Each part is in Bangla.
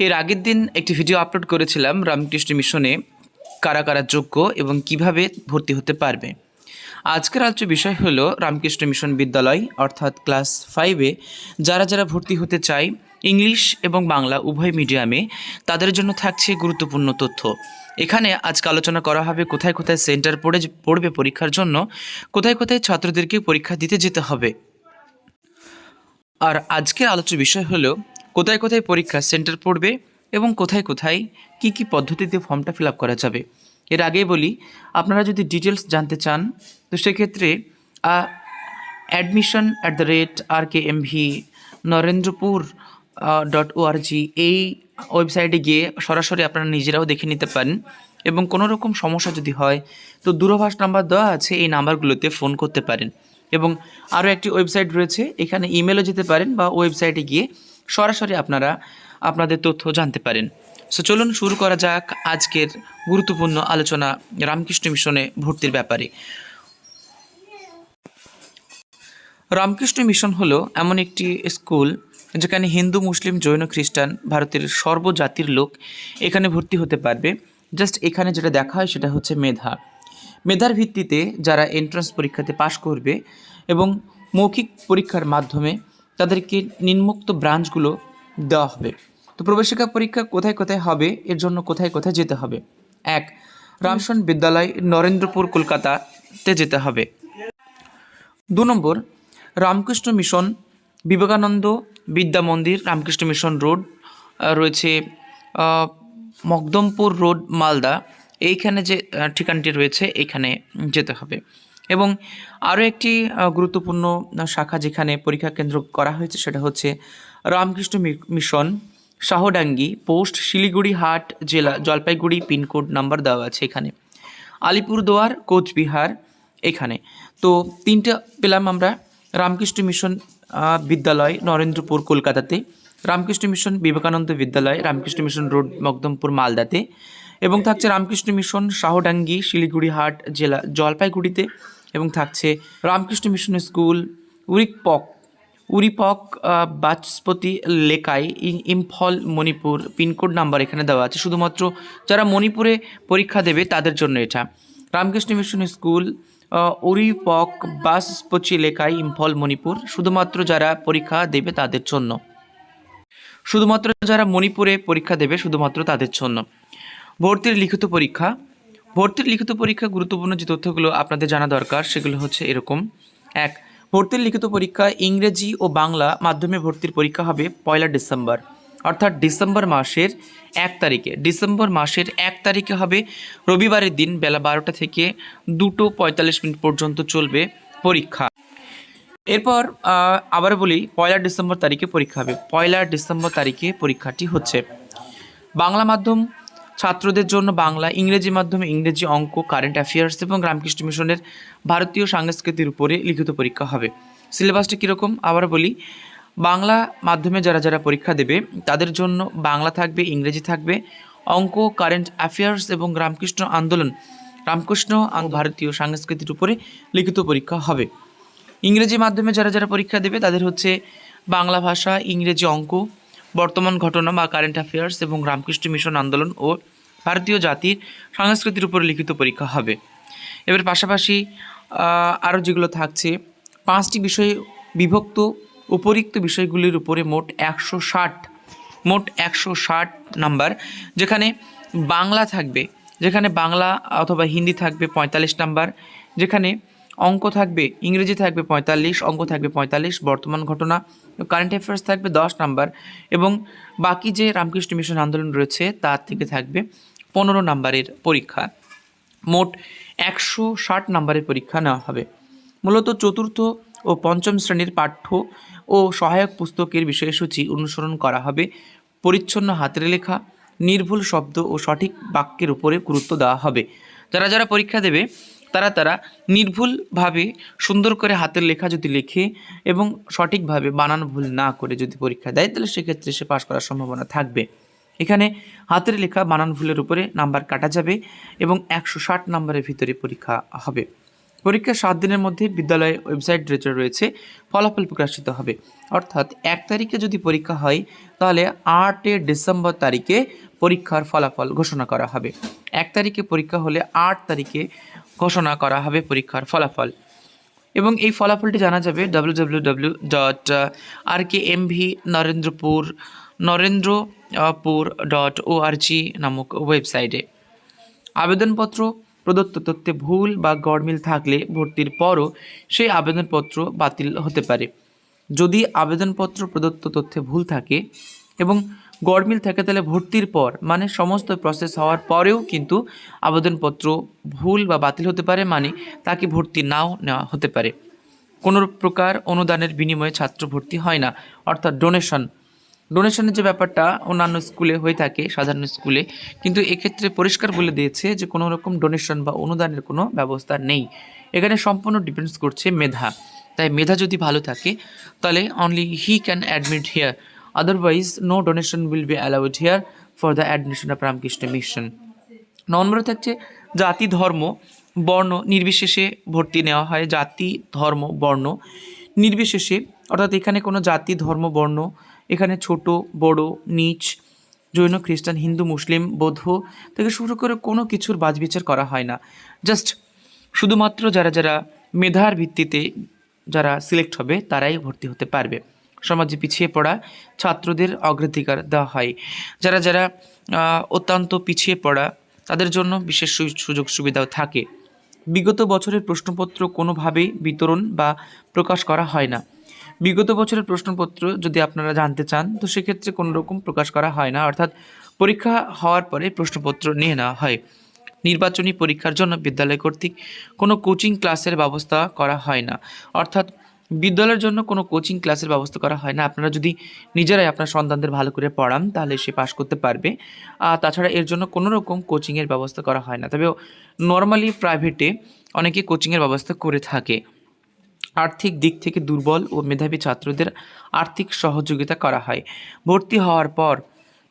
এর আগের দিন একটি ভিডিও আপলোড করেছিলাম রামকৃষ্ণ মিশনে, কারা কারা যোগ্য এবং কীভাবে ভর্তি হতে পারবে। আজকের আলোচ্য বিষয় হলো রামকৃষ্ণ মিশন বিদ্যালয়, অর্থাৎ ক্লাস ফাইভে যারা যারা ভর্তি হতে চায়, ইংলিশ এবং বাংলা উভয় মিডিয়ামে তাদের জন্য থাকছে গুরুত্বপূর্ণ তথ্য। এখানে আজকে আলোচনা করা হবে কোথায় কোথায় সেন্টার পড়ে, পড়বে পরীক্ষার জন্য, কোথায় কোথায় ছাত্রদেরকে পরীক্ষা দিতে যেতে হবে। আর আজকের আলোচ্য বিষয় হলো কোথায় কোথায় পরীক্ষা সেন্টার পড়বে এবং কোথায় কোথায় কি কি পদ্ধতিতে ফর্মটা ফিল করা যাবে। এর আগে বলি, আপনারা যদি ডিটেলস জানতে চান, তো সেক্ষেত্রে admission at the rate R K M V Narendrapur dot O R G এই ওয়েবসাইটে গিয়ে সরাসরি আপনারা নিজেরাও দেখে নিতে পারেন এবং কোনো রকম সমস্যা যদি হয়, তো দূরভাষ নাম্বার দেওয়া আছে এই নাম্বারগুলোতে ফোন করতে পারেন। এবং আরও একটি ওয়েবসাইট রয়েছে, এখানে ইমেলও যেতে পারেন বা ওয়েবসাইটে গিয়ে সরাসরি আপনারা আপনাদের তথ্য জানতে পারেন। সো চলুন শুরু করা যাক আজকের গুরুত্বপূর্ণ আলোচনা রামকৃষ্ণ মিশনে ভর্তির ব্যাপারে। রামকৃষ্ণ মিশন হলো এমন একটি স্কুল যেখানে হিন্দু, মুসলিম, জৈন, খ্রিস্টান ভারতের সর্বজাতির লোক এখানে ভর্তি হতে পারবে। জাস্ট এখানে যেটা দেখা হয় সেটা হচ্ছে মেধা। মেধার ভিত্তিতে যারা এন্ট্রান্স পরীক্ষাতে পাশ করবে এবং মৌখিক পরীক্ষার মাধ্যমে তাদেরকে নিম্নোক্ত ব্রাঞ্চগুলো দেওয়া হবে। তো প্রবেশিকা পরীক্ষা কোথায় কোথায় হবে, এর জন্য কোথায় কোথায় যেতে হবে? এক, রামসন বিদ্যালয়, নরেন্দ্রপুর, কলকাতাতে যেতে হবে। দু নম্বর, রামকৃষ্ণ মিশন, বিবেকানন্দ বিদ্যা মন্দির, রামকৃষ্ণ মিশন রোড রয়েছে মকদমপুর রোড, মালদা। এইখানে যে ঠিকানাটি রয়েছে, এইখানে যেতে হবে। এবং আরও একটি গুরুত্বপূর্ণ শাখা যেখানে পরীক্ষা কেন্দ্র করা হয়েছে সেটা হচ্ছে রামকৃষ্ণ মিশন, শাহডাঙ্গি, পোস্ট, শিলিগুড়ি হাট জেলা, জলপাইগুড়ি পিনকোড নাম্বার দেওয়া আছে এখানে। আলিপুরদুয়ার, কোচবিহার, এখানে। তো তিনটা পেলাম আমরা, রামকৃষ্ণ মিশন বিদ্যালয়, নরেন্দ্রপুর, কলকাতাতে, রামকৃষ্ণ মিশন, বিবেকানন্দ বিদ্যালয়, রামকৃষ্ণ মিশন রোড মকদমপুর মালদাতে এবং থাকছে রামকৃষ্ণ মিশন, শাহডাঙ্গি, শিলিগুড়ি হাট জেলা, জলপাইগুড়িতে। থাকছে রামকৃষ্ণ মিশন স্কুল উরিপক আহ, বাচস্পতি লেকাই ই- Imphal Manipur pin code number এখানে দেওয়া আছে। শুধুমাত্র যারা মণিপুরে পরীক্ষা দেবে তাদের জন্য এটা। রামকৃষ্ণ মিশন স্কুল উরিপক বাচস্পতি লেকাই ইম্ফল মণিপুর শুধুমাত্র যারা পরীক্ষা দেবে তাদের জন্য। শুধুমাত্র যারা মণিপুরে পরীক্ষা দেবে শুধুমাত্র তাদের জন্য। ভর্তির লিখিত পরীক্ষা ভর্তির লিখিত পরীক্ষা গুরুত্বপূর্ণ যে তথ্যগুলো আপনাদের জানা দরকার, সেগুলো হচ্ছে এরকম। এক, ভর্তির লিখিত পরীক্ষা ইংরেজি ও বাংলা মাধ্যমে ভর্তির পরীক্ষা হবে পয়লা ডিসেম্বর। অর্থাৎ ডিসেম্বর মাসের এক তারিখে। ডিসেম্বর মাসের এক তারিখে হবে রবিবারের দিন বেলা বারোটা থেকে দুটো পঁয়তাল্লিশ মিনিট পর্যন্ত চলবে পরীক্ষা। এরপর আবার বলি, পয়লা ডিসেম্বর তারিখে পরীক্ষা হবে। পয়লা ডিসেম্বর তারিখে পরীক্ষাটি হচ্ছে। বাংলা মাধ্যম ছাত্রদের জন্য বাংলা, ইংরেজি মাধ্যমে ইংরেজি অঙ্ক কারেন্ট অ্যাফেয়ার্স এবং রামকৃষ্ণ মিশনের ভারতীয় সংস্কৃতির উপরে লিখিত পরীক্ষা হবে। সিলেবাসটা কীরকম? আবার বলি, বাংলা মাধ্যমে যারা যারা পরীক্ষা দেবে, তাদের জন্য বাংলা থাকবে, ইংরেজি থাকবে। অঙ্ক কারেন্ট অ্যাফেয়ার্স এবং রামকৃষ্ণ আন্দোলন, রামকৃষ্ণ ভারতীয় সংস্কৃতির উপরে লিখিত পরীক্ষা হবে। ইংরেজি মাধ্যমে যারা যারা পরীক্ষা দেবে, তাদের হচ্ছে বাংলা ভাষা, ইংরেজি অঙ্ক বর্তমান ঘটনা বা কারেন্ট অ্যাফেয়ার্স এবং রামকৃষ্ণ মিশন আন্দোলন ও ভারতীয় জাতির সংস্কৃতির উপরে লিখিত পরীক্ষা হবে। এবার পাশাপাশি আরও যেগুলো থাকছে, পাঁচটি বিষয়ে বিভক্ত, উপরিক্ত বিষয়গুলির উপরে মোট একশো ষাট, মোট একশো ষাট নাম্বার, যেখানে বাংলা থাকবে, যেখানে বাংলা অথবা হিন্দি থাকবে পঁয়তাল্লিশ নাম্বার, যেখানে অঙ্ক থাকবে, ইংরেজি থাকবে পঁয়তাল্লিশ, অঙ্ক থাকবে পঁয়তাল্লিশ, বর্তমান ঘটনা কারেন্ট অ্যাফেয়ার্স থাকবে দশ নাম্বার, এবং বাকি যে রামকৃষ্ণ মিশন আন্দোলন রয়েছে, তার থেকে থাকবে পনেরো নাম্বারের পরীক্ষা। মোট একশো ষাট নাম্বারের পরীক্ষা নেওয়া হবে। মূলত চতুর্থ ও পঞ্চম শ্রেণির পাঠ্য ও সহায়ক পুস্তকের বিষয়সূচি অনুসরণ করা হবে। পরিচ্ছন্ন হাতের লেখা, নির্ভুল শব্দ ও সঠিক বাক্যের উপরে গুরুত্ব দেওয়া হবে। যারা যারা পরীক্ষা দেবে তারা তারা নির্ভুলভাবে সুন্দর করে হাতের লেখা যদি লেখে এবং সঠিকভাবে বানান ভুল না করে যদি পরীক্ষা দেয়, তাহলে সেক্ষেত্রে সে পাশ করার সম্ভাবনা থাকবে। এখানে হাতের লেখা বানান ভুলের উপরে নাম্বার কাটা যাবে এবং একশো ষাট নাম্বারের ভিতরে পরীক্ষা হবে। পরীক্ষার সাত দিনের মধ্যে বিদ্যালয়ের ওয়েবসাইট রয়েছে ফলাফল প্রকাশিত হবে। অর্থাৎ এক তারিখে যদি পরীক্ষা হয়, তাহলে আটই ডিসেম্বর তারিখে পরীক্ষার ফলাফল ঘোষণা করা হবে। এক তারিখে পরীক্ষা হলে আট তারিখে ঘোষণা করা হবে পরীক্ষার ফলাফল। এবং এই ফলাফলটি জানা যাবে W W W dot R K M V Narendrapur Narendrapur dot O R G নামক ওয়েবসাইটে আবেদনপত্র, প্রদত্ত তথ্যে ভুল বা গড়মিল থাকলে ভর্তির পরও সেই আবেদনপত্র বাতিল হতে পারে। যদি আবেদনপত্র, প্রদত্ত তথ্যে ভুল থাকে এবং গড়মিল থাকে তাহলে ভর্তির পর মানে সমস্ত প্রসেস হওয়ার পরেও কিন্তু আবেদনপত্র ভুল বা বাতিল হতে পারে মানে তাকে ভর্তি নাও নেওয়া হতে পারে। কোনো প্রকার অনুদানের বিনিময়ে ছাত্র ভর্তি হয় না, অর্থাৎ ডোনেশন ডোনেশনের যে ব্যাপারটা অন্যান্য স্কুলে হয়ে থাকে, সাধারণ স্কুলে কিন্তু এক্ষেত্রে পরিষ্কার বলে দিয়েছে যে কোনো রকম ডোনেশন বা অনুদানের কোনো ব্যবস্থা নেই। এখানে সম্পূর্ণ ডিপেন্ডস করছে মেধা। তাই মেধা যদি ভালো থাকে, তাহলে only he can admit here otherwise no donation will be allowed here for the admission of Ramakrishna mission নম্বরে থাকছে জাতি ধর্ম বর্ণ নির্বিশেষে ভর্তি নেওয়া হয় জাতি ধর্ম বর্ণ নির্বিশেষে অর্থাৎ এখানে কোনো জাতি ধর্ম বর্ণ এখানে ছোট বড় নিচ জৈন খ্রিস্টান হিন্দু মুসলিম বৌদ্ধ থেকে শুরু করে কোনো কিছুর বাজবিচার করা হয় না জাস্ট শুধুমাত্র যারা যারা মেধার ভিত্তিতে যারা সিলেক্ট হবে তারাই ভর্তি হতে পারবে সমাজে পিছিয়ে পড়া ছাত্রদের অগ্রাধিকার দেওয়া হয়। যারা যারা অত্যন্ত পিছিয়ে পড়া, তাদের জন্য বিশেষ সুযোগ সুবিধাও থাকে। বিগত বছরের প্রশ্নপত্র কোনোভাবেই বিতরণ বা প্রকাশ করা হয় না। বিগত বছরের প্রশ্নপত্র যদি আপনারা জানতে চান, তো সেক্ষেত্রে কোনো রকম প্রকাশ করা হয় না। অর্থাৎ পরীক্ষা হওয়ার পরে প্রশ্নপত্র নিয়ে নেওয়া হয়। নির্বাচনী পরীক্ষার জন্য বিদ্যালয় কর্তৃক কোনো কোচিং ক্লাসের ব্যবস্থা করা হয় না। অর্থাৎ বিদ্যালয়ের জন্য কোনো কোচিং ক্লাসের ব্যবস্থা করা হয় না। আপনারা যদি নিজেরাই আপনার সন্তানদের ভালো করে পড়ান, তাহলে সে পাশ করতে পারবে। তাছাড়া এর জন্য কোনো রকম কোচিংয়ের ব্যবস্থা করা হয় না। তবে নর্মালি প্রাইভেটে অনেকে কোচিংয়ের ব্যবস্থা করে থাকে। আর্থিক দিক থেকে দুর্বল ও মেধাবী ছাত্রদের আর্থিক সহযোগিতা করা হয়। ভর্তি হওয়ার পর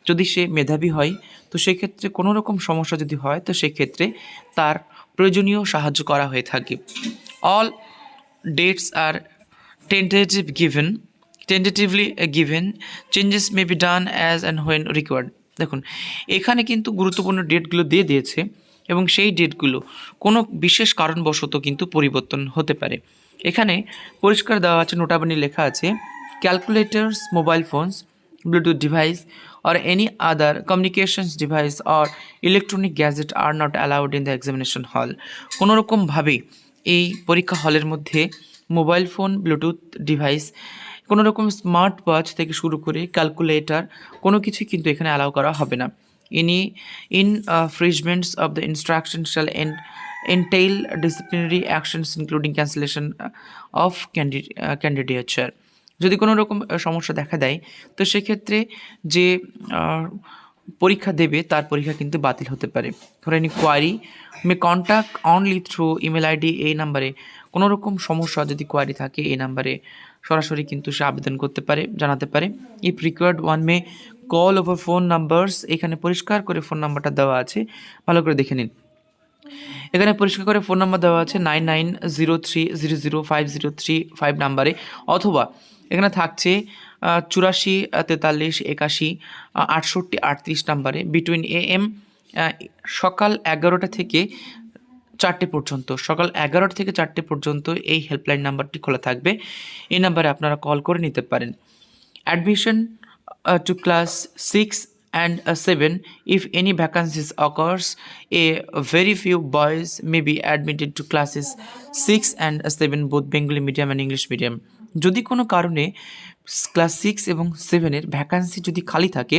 যদি সে মেধাবী হয়, তো সেক্ষেত্রে কোনো রকম সমস্যা যদি হয়, তো সেক্ষেত্রে তার প্রয়োজনীয় সাহায্য করা হয়ে থাকে। All dates are tentative given tentatively given changes may be done as and when required দেখুন, এখানে কিন্তু গুরুত্বপূর্ণ ডেটগুলো দিয়ে দিয়েছে এবং সেই ডেটগুলো কোনো বিশেষ কারণবশত কিন্তু পরিবর্তন হতে পারে। এখানে পরিষ্কার দেওয়া আছে নোটাবনী লেখা আছে calculators mobile phones bluetooth device or any other communications device or electronic gadget are not allowed in the examination hall কোনোরকমভাবে এই পরীক্ষা হলের মধ্যে মোবাইল ফোন ব্লুটুথ ডিভাইস কোনো রকম স্মার্ট ওয়াচ থেকে শুরু করে ক্যালকুলেটার কোনো কিছুই কিন্তু এখানে অ্যালাউ করা হবে না। Any infringements of the instruction shall end including cancellation uh, of candid- uh, candidature যদি কোনো রকম সমস্যা দেখা দেয় তো সেক্ষেত্রে যে পরীক্ষা দেবে তার পরীক্ষা কিন্তু বাতিল হতে পারে। For any query may contact only through email ID এই নাম্বারে কোনো রকম সমস্যা যদি কোয়ারি থাকে, এই নাম্বারে সরাসরি কিন্তু সে আবেদন করতে পারে, জানাতে পারে। If required one may call over phone numbers এখানে পরিষ্কার করে ফোন নাম্বারটা দেওয়া আছে। ভালো করে দেখে নিন। এখানে পরিষ্কার করে ফোন নাম্বার দেওয়া আছে nine nine zero three zero zero five zero three five নাম্বারে অথবা এখানে থাকছে চুরাশি তেতাল্লিশ, একাশি আটষট্টি, আটত্রিশ নাম্বারে বিটুইন এ এম সকাল এগারোটা থেকে চারটে পর্যন্ত, সকাল এগারোটা থেকে চারটে পর্যন্ত এই হেল্পলাইন নাম্বারটি খোলা থাকবে। এই নাম্বারে আপনারা কল করে নিতে পারেন। Admission to class six and seven if any vacancies occurs a very few boys may be admitted to classes six and seven both Bengali medium and English medium যদি কোনো কারণে ক্লাস সিক্স এবং সেভেনের ভ্যাকান্সি যদি খালি থাকে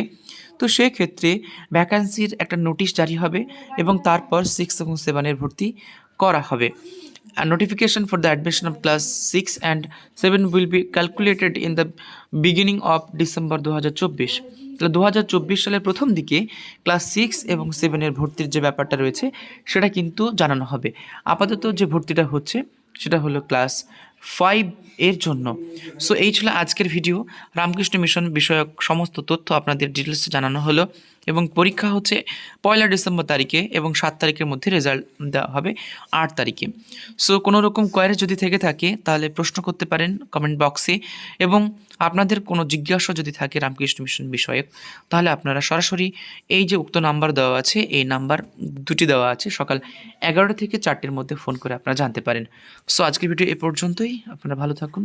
তো সেক্ষেত্রে ভ্যাকান্সির একটা নোটিশ জারি হবে এবং তারপর সিক্স এবং সেভেনের ভর্তি করা হবে। A notification for the admission of class 6 and 7 will be calculated in the beginning of December 2024 তাহলে দু হাজার চব্বিশ সালের প্রথম দিকে ক্লাস সিক্স এবং সেভেনের ভর্তির যে ব্যাপারটা রয়েছে, সেটা কিন্তু জানানো হবে। আপাতত যে ভর্তিটা হচ্ছে, সেটা হলো ক্লাস ফাইভ এর জন্য। সো এই ছিল আজকের ভিডিও রামকৃষ্ণ মিশন বিষয়ক সমস্ত তথ্য আপনাদের ডিটেলসে জানানো হলো। এবং পরীক্ষা হচ্ছে পয়লা ডিসেম্বর তারিখে এবং সাত তারিখের মধ্যে রেজাল্ট দেওয়া হবে আট তারিখে। সো কোনো রকম কোয়ারি যদি থেকে থাকে, তাহলে প্রশ্ন করতে পারেন কমেন্ট বক্সে এবং আপনাদের কোনো জিজ্ঞাসা যদি থাকে রামকৃষ্ণ মিশন বিষয়ক তাহলে আপনারা সরাসরি এই যে উক্ত নাম্বার দেওয়া আছে, এই নাম্বার দুটি দেওয়া আছে, সকাল এগারোটা থেকে চারটের মধ্যে ফোন করে আপনারা জানতে পারেন। সো আজকের ভিডিও এ পর্যন্তই, আপনারা ভালো থাকুন।